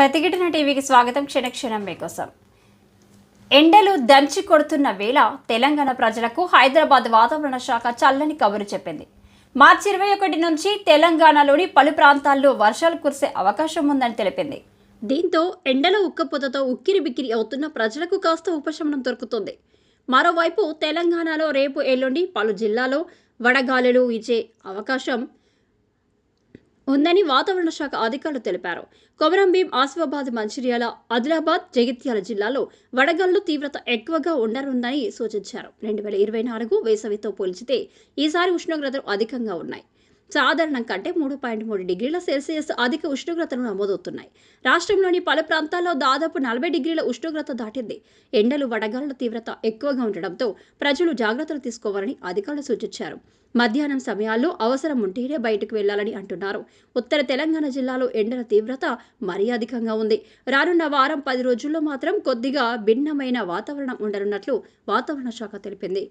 ప్రతిఘటన టీవీకి స్వాగతం క్షణక్షణం మీకోసం. ఎండలు దంచి కొడుతున్న వేళ తెలంగాణ ప్రజలకు హైదరాబాద్ వాతావరణ శాఖ చల్లని కబురు చెప్పింది. మార్చి ఇరవై ఒకటి నుంచి తెలంగాణలోని పలు ప్రాంతాల్లో వర్షాలు కురిసే అవకాశం ఉందని తెలిపింది. దీంతో ఎండల ఉక్కపోతతో ఉక్కిరి బిక్కిరి అవుతున్న ప్రజలకు కాస్త ఉపశమనం దొరుకుతుంది. మరోవైపు తెలంగాణలో రేపు ఎల్లుండి పలు జిల్లాలో వడగాలులు ఇచ్చే అవకాశం ఉందని వాతావరణ శాఖ అధికారులు తెలిపారు. కొమరంభీం ఆసిఫాబాద్ మంచిర్యాల ఆదిలాబాద్ జగిత్యాల జిల్లాలో వడగళ్ళు తీవ్రత ఎక్కువగా ఉండనుందని సూచించారు. రెండు వేల ఇరవై నాలుగు వేసవితో పోల్చితే ఈసారి ఉష్ణోగ్రతలు అధికంగా ఉన్నాయి. సాధారణం కంటే మూడు పాయింట్ మూడు డిగ్రీల సెల్సియస్ అధిక ఉష్ణోగ్రతలు నమోదవుతున్నాయి. రాష్ట్రంలోని పలు ప్రాంతాల్లో దాదాపు నలభై డిగ్రీల ఉష్ణోగ్రత దాటింది. ఎండలు వడగాలుల తీవ్రత ఎక్కువగా ఉండడంతో ప్రజలు జాగ్రత్తలు తీసుకోవాలని అధికారులు సూచించారు. మధ్యాహ్నం సమయాల్లో అవసరం ఉంటేనే బయటకు వెళ్ళాలని అంటున్నారు. ఉత్తర తెలంగాణ జిల్లాలో ఎండల తీవ్రత మరీ అధికంగా ఉంది. రానున్న వారం పది రోజుల్లో మాత్రం కొద్దిగా భిన్నమైన వాతావరణం ఉండనున్నట్లు వాతావరణ శాఖ తెలిపింది.